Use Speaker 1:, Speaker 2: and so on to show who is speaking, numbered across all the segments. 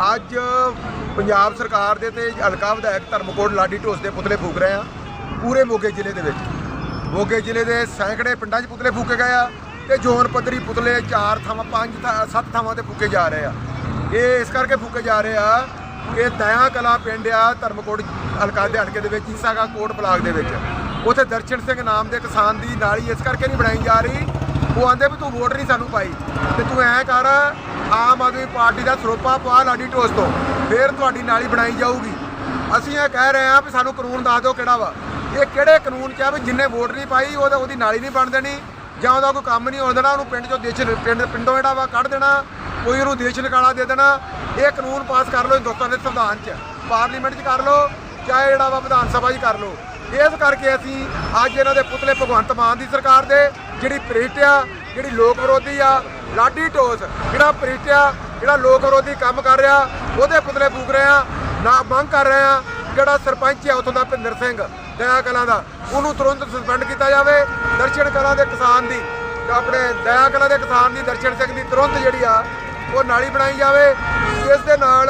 Speaker 1: ਅੱਜ ਪੰਜਾਬ ਸਰਕਾਰ ਦੇ ਤੇ ਹਲਕਾ ਵਿਧਾਇਕ ਧਰਮਕੋਟ ਲਾਡੀ ਢੋਸ ਦੇ ਪੁਤਲੇ ਫੂਕ ਰਹੇ ਆ। ਪੂਰੇ ਮੋਗੇ ਜ਼ਿਲ੍ਹੇ ਦੇ ਵਿੱਚ। ਮੋਗੇ ਜ਼ਿਲ੍ਹੇ ਦੇ ਸੈਂਕੜੇ ਪਿੰਡਾਂ 'ਚ ਪੁਤਲੇ ਫੂਕੇ ਗਏ ਆ ਤੇ ਜ਼ੋਨ ਪੱਧਰੀ ਪੁਤਲੇ ਚਾਰ ਥਾਵਾਂ, ਪੰਜ ਥਾਂ- ਸੱਤ ਥਾਵਾਂ ਤੇ ਫੂਕੇ ਜਾ ਰਹੇ ਆ। ਇਹ ਇਸ ਕਰਕੇ ਫੂਕੇ ਜਾ ਰਹੇ ਆ ਕਿ ਦਇਆ ਕਲਾ ਪਿੰਡ ਆ ਧਰਮਕੋਟ ਹਲਕਾ ਦੇ ਹਲਕੇ ਦੇ ਵਿੱਚ, ਈਸਾਗਾ ਕੋਟ ਬਲਾਕ ਦੇ ਵਿੱਚ। ਉਥੇ ਦਰਸ਼ਨ ਸਿੰਘ ਨਾਮ ਦੇ ਕਿਸਾਨ ਦੀ ਨਾਲੀ ਇਸ ਕਰਕੇ ਨਹੀਂ ਬਣਾਈ ਜਾ ਰਹੀ ਉਹ ਆਂਦੇ ਵੀ ਤੂੰ ਵੋਟ ਨਹੀਂ ਸਾਨੂੰ ਪਾਈ। ਤੇ ਤੂੰ ਐਂ ਕਰ, ਆਮ ਆਦਮੀ ਪਾਰਟੀ ਦਾ ਸਰੋਪਾ ਪਾ ਲਾਡੀ ਟੋਸ ਤੋਂ। ਫੇਰ ਤੁਹਾਡੀ ਨਾਲੀ ਬਣਾਈ ਜਾਊਗੀ। ਅਸੀਂ ਇਹ ਕਹਿ ਰਹੇ ਹਾਂ ਵੀ ਸਾਨੂੰ ਕਾਨੂੰਨ ਦੱਸ ਦਿਓ ਕਿਹੜਾ ਵਾ। ਇਹ ਕਿਹੜੇ ਕਾਨੂੰਨ 'ਚ ਆ ਵੀ ਜਿੰਨੇ ਵੋਟ ਨਹੀਂ ਪਾਈ, ਉਹਦਾ ਉਹਦੀ ਨਾਲੀ ਨਹੀਂ ਬਣ ਦੇਣੀ। ਜਾਂ ਉਹਦਾ ਕੋਈ ਕੰਮ ਨਹੀਂ ਹੋਣ ਦੇਣਾ, ਉਹਨੂੰ ਪਿੰਡ 'ਚੋਂ ਦੇਸ਼ ਪਿੰਡ ਪਿੰਡੋਂ ਜਿਹੜਾ ਵਾ ਕੱਢ ਦੇਣਾ। ਕੋਈ ਉਹਨੂੰ ਦੇਸ਼ ਨਿਕਾਲਾ ਦੇ ਦੇਣਾ। ਇਹ ਕਾਨੂੰਨ ਪਾਸ ਕਰ ਲਓ ਹਿੰਦੁਸਤਾਨ ਦੇ ਸੰਵਿਧਾਨ 'ਚ। ਪਾਰਲੀਮੈਂਟ 'ਚ ਕਰ ਲਓ, ਚਾਹੇ ਜਿਹੜਾ ਵਾ ਵਿਧਾਨ ਸਭਾ 'ਚ ਕਰ ਲਓ। ਇਸ ਕਰਕੇ ਅਸੀਂ ਅੱਜ ਇਹਨਾਂ ਦੇ ਪੁਤਲੇ ਭਗਵੰਤ ਮਾਨ ਦੀ ਸਰਕਾਰ ਦੇ, ਜਿਹੜੀ ਪ੍ਰੀਟ ਆ ਜਿਹੜੀ ਲੋਕ ਵਿਰੋਧੀ ਆ, ਲਾਡੀ ਢੋਸ, ਜਿਹੜਾ ਪ੍ਰੀਟ ਜਿਹੜਾ ਲੋਕ ਵਿਰੋਧੀ ਕੰਮ ਕਰ ਰਿਹਾ, ਉਹਦੇ ਪੁਤਲੇ ਫੂਕ ਰਹੇ ਆ, ਨਾ ਮੰਗ ਕਰ ਰਹੇ ਆ, ਜਿਹੜਾ ਸਰਪੰਚ ਆ ਉਥੋਂ ਦਾ ਭਿੰਦਰ ਸਿੰਘ, ਦਇਆ ਕਲਾਂ ਦਾ, ਉਹਨੂੰ ਤੁਰੰਤ ਸਸਪੈਂਡ ਕੀਤਾ ਜਾਵੇ। ਦਰਸ਼ਨ ਕਲਾਂ ਦੇ ਕਿਸਾਨ ਦੀ, ਆਪਣੇ ਦਇਆ ਕਲਾਂ ਦੇ ਕਿਸਾਨ ਦੀ, ਦਰਸ਼ਨ ਸਿੰਘ ਦੀ ਤੁਰੰਤ ਜਿਹੜੀ ਆ, ਉਹ ਨਾਲੀ ਬਣਾਈ ਜਾਵੇ। ਇਸ ਦੇ ਨਾਲ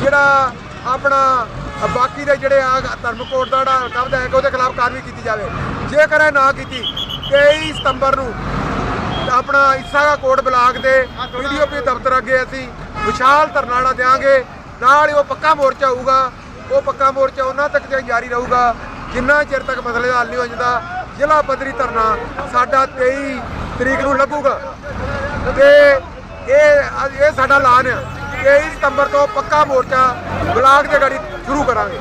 Speaker 1: ਜਿਹੜਾ ਆਪਣਾ ਬਾਕੀ ਦੇ ਜਿਹੜੇ ਆ ਧਰਮਕੋਟ ਦਾ ਜਿਹੜਾ ਕਬਜ਼ਾ ਹੈ ਉਹਦੇ ਖਿਲਾਫ ਕਾਰਵਾਈ ਕੀਤੀ ਜਾਵੇ। ਜੇਕਰ ਇਹ ਨਾ ਕੀਤੀ 23 ਸਤੰਬਰ ਨੂੰ ਆਪਣਾ ਇਸਾਗਾ ਕੋਟ ਬਲਾਕ ਦੇ ਵੀਡੀਓਪੀ ਦਫ਼ਤਰ ਅੱਗੇ ਅਸੀਂ ਵਿਸ਼ਾਲ ਧਰਨਾੜਾ ਦੇਾਂਗੇ ਨਾਲ ਹੀ ਉਹ ਪੱਕਾ ਮੋਰਚਾ ਹੋਊਗਾ। ਉਹ ਪੱਕਾ ਮੋਰਚਾ ਉਹਨਾਂ ਤੱਕ ਜਾਰੀ ਰਹੂਗਾ। ਜਿੰਨਾ ਚਿਰ ਤੱਕ ਮਸਲੇ ਦਾ ਹੱਲ ਨਹੀਂ ਹੋ ਜਾਂਦਾ, ਜ਼ਿਲ੍ਹਾ ਪੱਧਰੀ ਧਰਨਾ ਸਾਡਾ 23 ਤਰੀਕ ਨੂੰ ਲੱਗੂਗਾ ਤੇ ਇਹ ਇਹ ਸਾਡਾ ਐਲਾਨ ਆ। 23 ਸਤੰਬਰ ਤੋਂ ਪੱਕਾ ਮੋਰਚਾ ਬਲਾਕ ਦੇ ਗੜੀ ਸ਼ੁਰੂ ਕਰਾਂਗੇ।